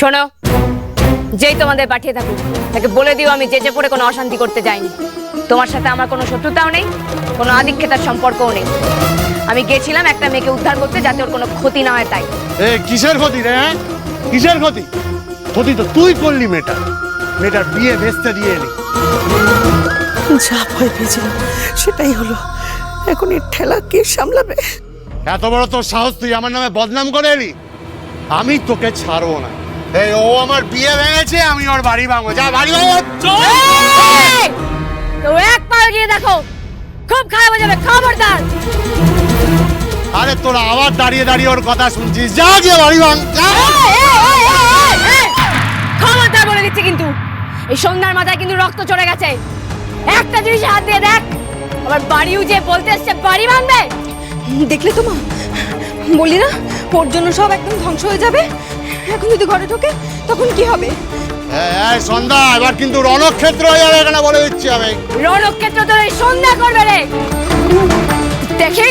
শোনো যেই তোমাদের পাঠিয়ে থাকুক তাকে বলে দিও আমি যেচে পড়ে কোনো অশান্তি করতে যাইনি। তোমার সাথে আমার কোনো শত্রুতাও নেই কোনো আধিক্যতার সম্পর্কও নেই। আমি গেছিলাম একটা মেয়েকে উদ্ধার করতে যাতে ওর কোনো ক্ষতি না হয় তাই। এ কিসের ক্ষতি রে হ্যাঁ? কিসের ক্ষতি? ক্ষতি তো তুই করলি মেয়েটা মেয়েটার বিয়ে ভেস্তে দিয়ে এলি। যা ভয় পেয়েছিলাম সেটাই হলো। এখন এর ঠেলা কে সামলাবে? এত বড় তোর সাহস তুই আমার নামে বদনাম করে এলি? আমি তোকে ছাড়বো না। এই ও আমার বিয়ে ভেঙেছে আমি ওর বাড়ি ভাঙবো। যা বাড়ি ভাঙবো তো এক পা গিয়ে দেখো খুব খারাপ হয়ে যাবে খবরদার। আরে তোরা আবার দাঁড়িয়ে দাঁড়িয়ে ওর কথা শুনছিস। যা গিয়ে বাড়ি ভাঙ! খবরদার বলে দিচ্ছি কিন্তু এই সন্ধ্যার মাথায় কিন্তু রক্ত চড়ে গেছে। একটা জিনিসে হাত দিয়ে দেখ আবার বাড়িও যে বলতে এসছে বাড়ি ভাঙবে। দেখলে তো মা বলি না ওর জন্য সব একদম ধ্বংস হয়ে যাবে? এখন যদি ঘরে ঢোকে তখন কি হবে? এই, সন্ধ্যা এবার কিন্তু রণক্ষেত্র হয়ে যাবে এখানে বলে দিচ্ছি আমি। রণক্ষেত্র তোর এই সন্ধ্যা করবে রে। দেখি।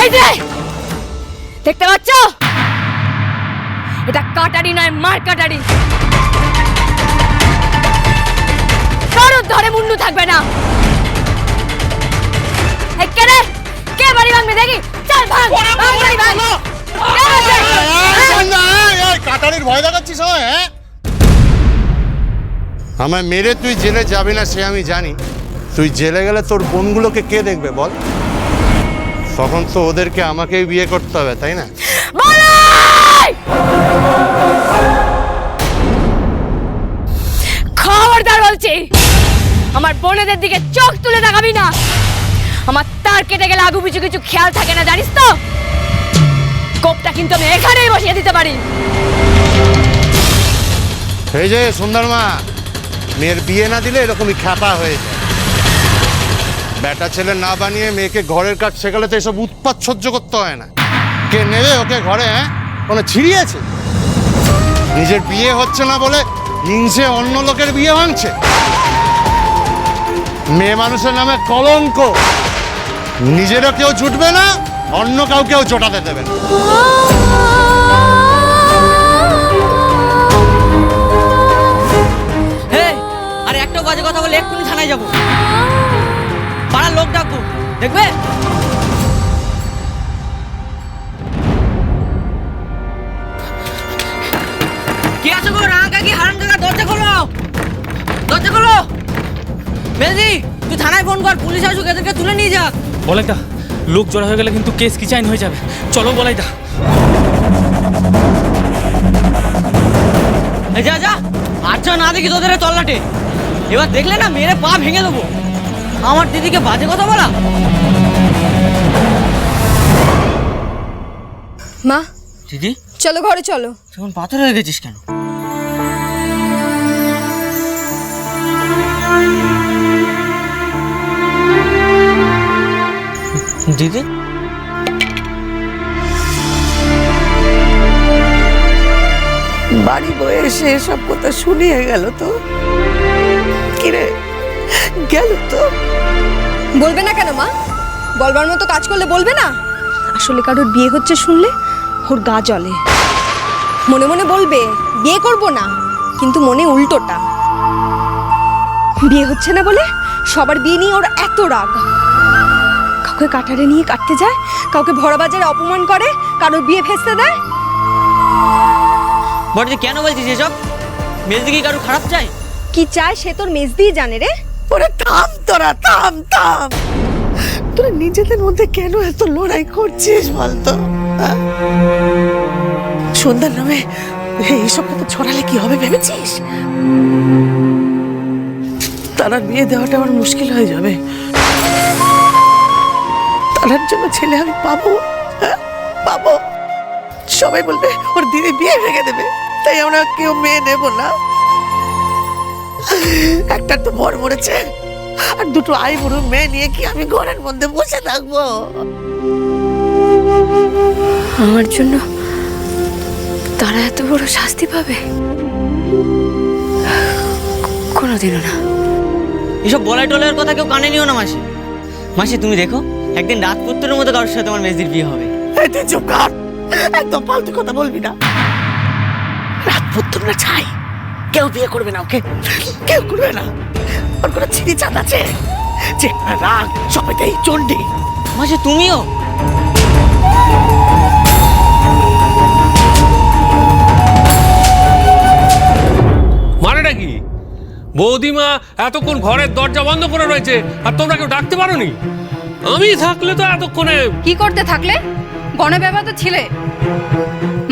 এই যে দেখতে পাচ্ছ? এটা কাটারি নয় মার কাটারি। কারোর ধরে মুন্ডু থাকবে না। এই কে বাড়ি ভাঙবে দেখি? চল ভাঙ ভাঙ বাড়ি ভাঙ। আমায়, মেরে তুই জেলে যাবি না সে আমি জানি। তুই জেলে গেলে তোর বোনগুলোকে কে দেখবে বল? তখন তো ওদেরকে আমাকেই বিয়ে করতে হবে তাই না? খবরদার বলছি আমার বোনেদের দিকে চোখ তুলে তাকাবি না। আমার তার কেটে গেলে আগু পিছু কিছু খেয়াল থাকে না জানিস তো? কোপটা কিন্তু আমি এখানেই বসিয়ে দিতে পারি। এই যে, সুন্দর মা, মেয়ের বিয়ে না দিলে এরকমই খ্যাপা হয়ে যায়। বেটা ছেলে না বানিয়ে মেয়েকে ঘরের কাজ শেখালে তো এসব উৎপাত সহ্য করতে হয় না। কে নেবে ওকে ঘরে হ্যাঁ? কোনো ছিড়িয়েছে নিজের বিয়ে হচ্ছে না বলে হিংসে অন্য লোকের বিয়ে ভাঙছে। মেয়ে মানুষের নামে কলঙ্ক। নিজেরও কেউ ছুটবে না অন্য কাউকেও চটাতে দেবে না হে আরে একটা বাজে কথা বলে এক্ষুনি থানায় যাব। পাড়ার লোক ডাকবো দেখবে? কি আছে গো রাঙা কি হারাম জায়গা দরজা খোলো। দরজা খোলো। বেলজি তুই থানায় ফোন কর পুলিশ আসুক এদেরকে তুলে নিয়ে যাক। বলাইদা লোক জড়া হয়ে গেলে কিন্তু কেস কি চাইন হয়ে যাবে? চলো বলাই দা। যা যা। আচ্ছা না দেখি তোদের তল্লাটে। এবার দেখলে না মেরে পা ভেঙে দেবো। আমার দিদিকে বাজে কথা বলা। মা দিদি? চলো ঘরে চলো। তখন পাথর হয়ে গেছিস কেন? দিদি? বাড়ি বয়ে এসে এসব কথা শুনিয়ে গেল তো। কিরে গেল তো। বলবে না কেন মা? বলবার মতো কাজ করলে বলবে না? আসলে কারোর বিয়ে হচ্ছে শুনলে ওর গা জ্বলে। মনে মনে বলবে বিয়ে করব না কিন্তু মনে উল্টোটা। বিয়ে হচ্ছে না বলে সবার বিয়ে নিয়ে ওর এত রাগ। কাউকে কাটারে নিয়ে কাটতে যায় কাউকে ভরা বাজারে অপমান করে কারোর বিয়ে ফেসতে দেয়। বড়দি কেন বলছিস এসব? মেজদি কি কারও খারাপ চাই কি চায় সে তোর মেজদিই জানে রে। ওরে থাম তোরা থাম থাম। তোরা নিজেদের মধ্যে কেন এত লড়াই করছিস বলতো? সন্ধ্যার নামে এইসব কথা ছড়ালে কি হবে ভেবেছিস? তারার বিয়ে দেওয়াটা আমার মুশকিল হয়ে যাবে। তারার জন্য ছেলে আমি পাবো হ্যাঁ? পাবো। সবাই বলবে ওর দিদি বিয়ে ভেঙে দেবে তাই আমরা কেউ মেয়ে নেব না। একটা তো বর মরেছে আর দুটো আই বুড়ো মেয়ে নিয়ে কি আমি ঘরের মধ্যে বসে থাকব? আমার জন্য তারা এত বড় শাস্তি পাবে? কোনোদিনও না। এসব বলাই টলাইয়ের কথা কেউ কানে নিও না মাসি। মাসি তুমি দেখো। একদিন রাত পুত্রের মতো কারোর সাথে আমার মেজদির বিয়ে হবে। এই তুই চুপ কর। একদম ফালতু কথা বলবি না। পুত্র না চাই। কেউ বিয়ে করবে না ওকে। কেউ করবে না। ওর কোনো ছিঁড়ি চাঁদ আছে। যে রাগ সবেতেই চন্ডী মাসে তুমিও? মানেটা কি? বৌদিমা এতক্ষণ ঘরের দরজা বন্ধ করে রয়েছে আর তোমরা কেউ ডাকতে পারোনি? আমি থাকলে তো এতক্ষণে কি করতে থাকলে? ব্যাপার তো ছিলে।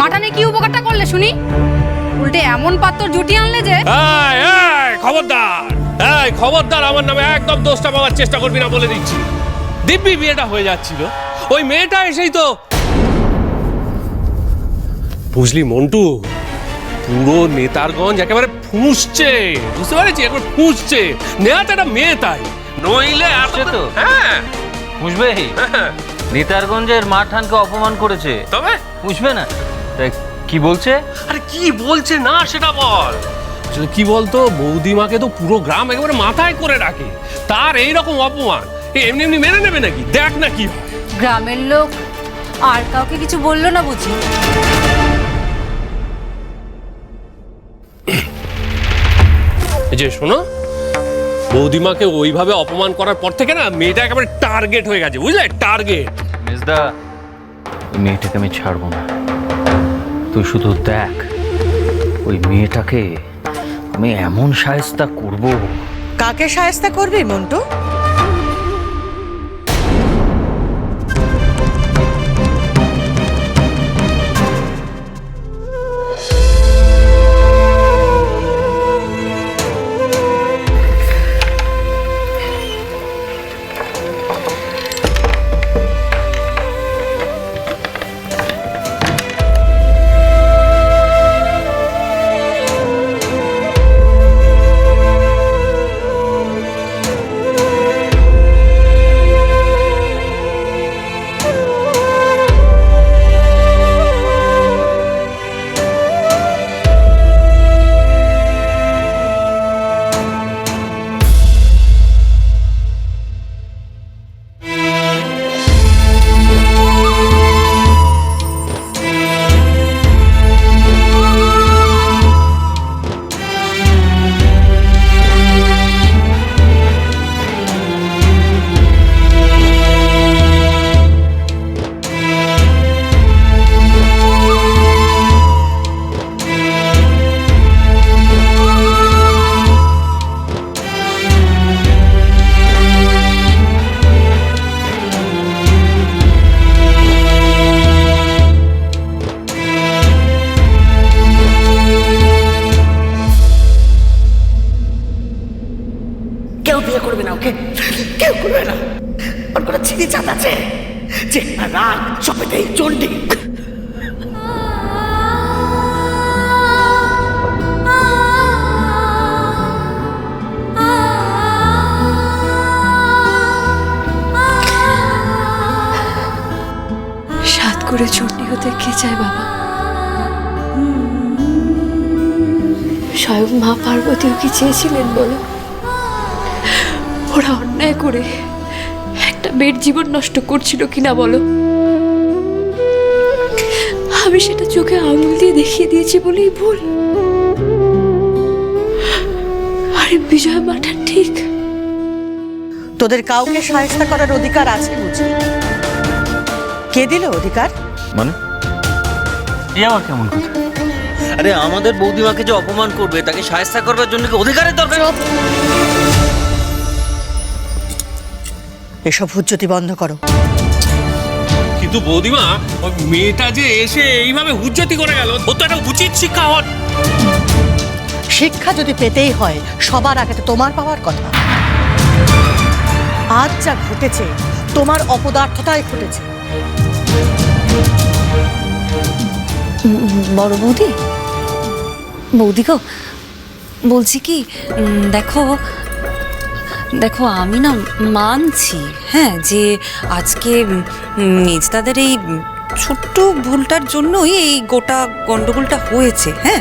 মাটানে কি উপকারটা করলে শুনি? উল্টে এমন পাত্র জুটি আনলে যে এই, এই, খবরদার। এই খবরদার আমার নামে একদম দোষটা পাওয়ার চেষ্টা করবি না বলে দিচ্ছি। দিব্যি বিয়েটা হয়ে যাচ্ছিল। ওই মেয়েটা এসেই তো বুঝলি মন্টু পুরো নেতারগঞ্জ একেবারে ফুঁসছে। বুঝতে পারছি একবার ফুঁসছে। নেহাত একটা মেয়ে তাই। নইলে এত সে তো। হ্যাঁ। বুঝবে নেতারগঞ্জের মাঠানকে অপমান করেছে। তবে? বুঝবে না। তা কি বলছে? আরে কি বলছে না সেটা বল। কি বলতো? বৌদিমাকে তো পুরো গ্রাম একেবারে মাথায় করে রাখে। তার এই রকম অপমান এমনি এমনি মেনে নেবে নাকি? দেখ না কি। গ্রামের লোক আর কাউকে কিছু বলল না বুঝি? যে শোনো বৌদিমাকে ওইভাবে অপমান করার পর থেকে না মেয়েটা একেবারে টার্গেট হয়ে গেছে বুঝলে? টার্গেট মেজদা ওই মেয়েটাকে আমি ছাড়বো না। তুই শুধু দেখ ওই মেয়েটাকে আমি এমন সায়স্তা করব। কাকে সায়স্তা করবি মন্টু? করে চণ্ডী হতে কে চায় বাবা? স্বয়ং মা পার্বতীও কি চেয়েছিলেন বলো? ওরা অন্যায় করে একটা মেয়ের জীবন নষ্ট করছিল কিনা বলো? আমি সেটা চোখে আঙুল দিয়ে দেখিয়ে দিয়েছি বলেই ভুল। আরে বিজয় মাঠা ঠিক। তোদের কাউকে সায়স্তা করার অধিকার আছে বুঝি? কে দিল অধিকার? মানে? এ আবার কেমন কথা? আরে আমাদের বৌদিমাকে যে অপমান করবে তাকে সায়স্তা করবার জন্য কি অধিকারের দরকার? এসব হুজ্জতি বন্ধ করো। কিন্তু বৌদিমা ওই মেয়েটা যে এসে এইভাবে হুজ্জতি করে গেল ও তো একটা উচিত শিক্ষা হওয়ার। শিক্ষা যদি পেতেই হয় সবার আগে তো তোমার পাওয়ার কথা। আজ যা ঘটেছে তোমার অপদার্থতাই ঘটেছে। বড় বৌদি? বৌদি গো বলছি কি দেখো দেখো আমি না মানছি হ্যাঁ যে আজকে উম, মেজদাদের এই ছোট্ট ভুলটার জন্যই এই গোটা গন্ডগোলটা হয়েছে হ্যাঁ?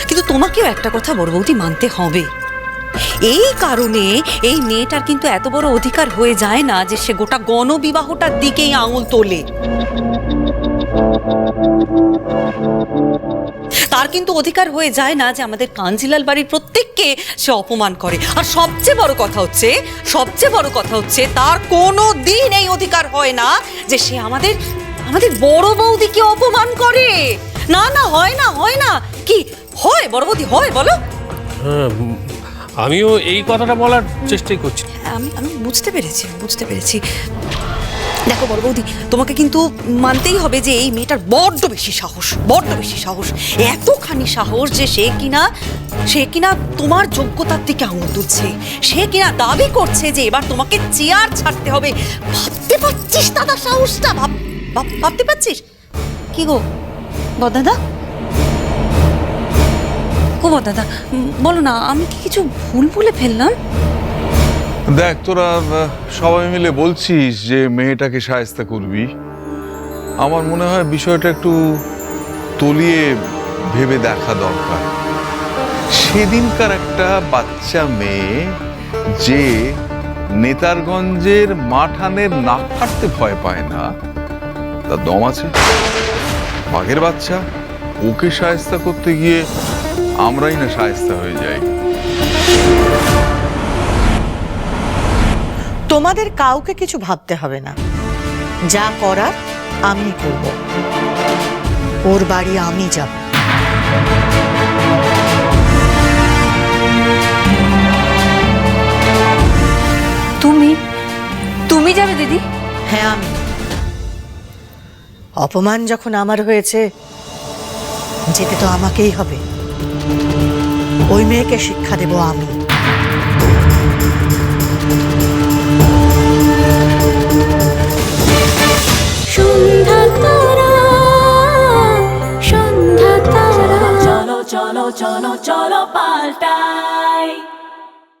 কিন্তু তোমাকেও একটা কথা বড় বৌদি মানতে হবে। এই কারণে এই মেয়েটার কিন্তু এত বড় অধিকার হয়ে যায় না যে সে গোটা গণবিবাহটার দিকেই আঙুল তোলে। তার কিন্তু অধিকার হয়ে যায় না যে আমাদের কাঞ্জিলাল বাড়ির প্রত্যেককে সে অপমান করে। আর সবচেয়ে বড় কথা হচ্ছে সবচেয়ে বড় কথা হচ্ছে তার কোনো দিন এই অধিকার হয় না যে সে আমাদের আমাদের বড় বৌদিকে অপমান করে। না না হয় না হয় না। কি? হয় বড় বৌদি হয় বলো। হ্যাঁ আমিও এই কথাটা বলার চেষ্টাই করছি। আমি আমি বুঝতে পেরেছি বুঝতে পেরেছি। দেখো বড় বৌদি তোমাকে কিন্তু মানতেই হবে যে এই মেয়েটার বড্ড বেশি সাহস বড্ড বেশি সাহস। এতখানি সাহস যে সে কিনা সে কিনা তোমার যোগ্যতার দিকে আঙুল তুলছে। সে কিনা দাবি করছে যে এবার তোমাকে চেয়ার ছাড়তে হবে। ভাবতে পারছিস দাদা সাহসটা? ভাব ভাব- ভাবতে পারছিস? কি গো? বদাদা ও উম, বলো না আমি কি কিছু ভুল বলে ফেললাম? দেখ, তোরা সবাই মিলে বলছিস যে মেয়েটাকে সায়স্তা করবি। আমার মনে হয় বিষয়টা একটু তলিয়ে ভেবে দেখা দরকার। সেদিনকার একটা বাচ্চা মেয়ে যে নেতারগঞ্জের মাঠানের নাক কাটতে ভয় পায় না তার দম আছে। বাঘের বাচ্চা, ওকে সায়স্তা করতে গিয়ে আমরাই না সায়স্তা হয়ে যাই। তোমাদের কাউকে কিছু ভাবতে হবে না। যা করার আমি করব। ওর বাড়ি আমি যাব। তুমি? তুমি যাবে দিদি? হ্যাঁ আমি। অপমান যখন আমার হয়েছে যেতে তো আমাকেই হবে। ওই মেয়েকে শিক্ষা দেব আমি। চলো পাল্টাই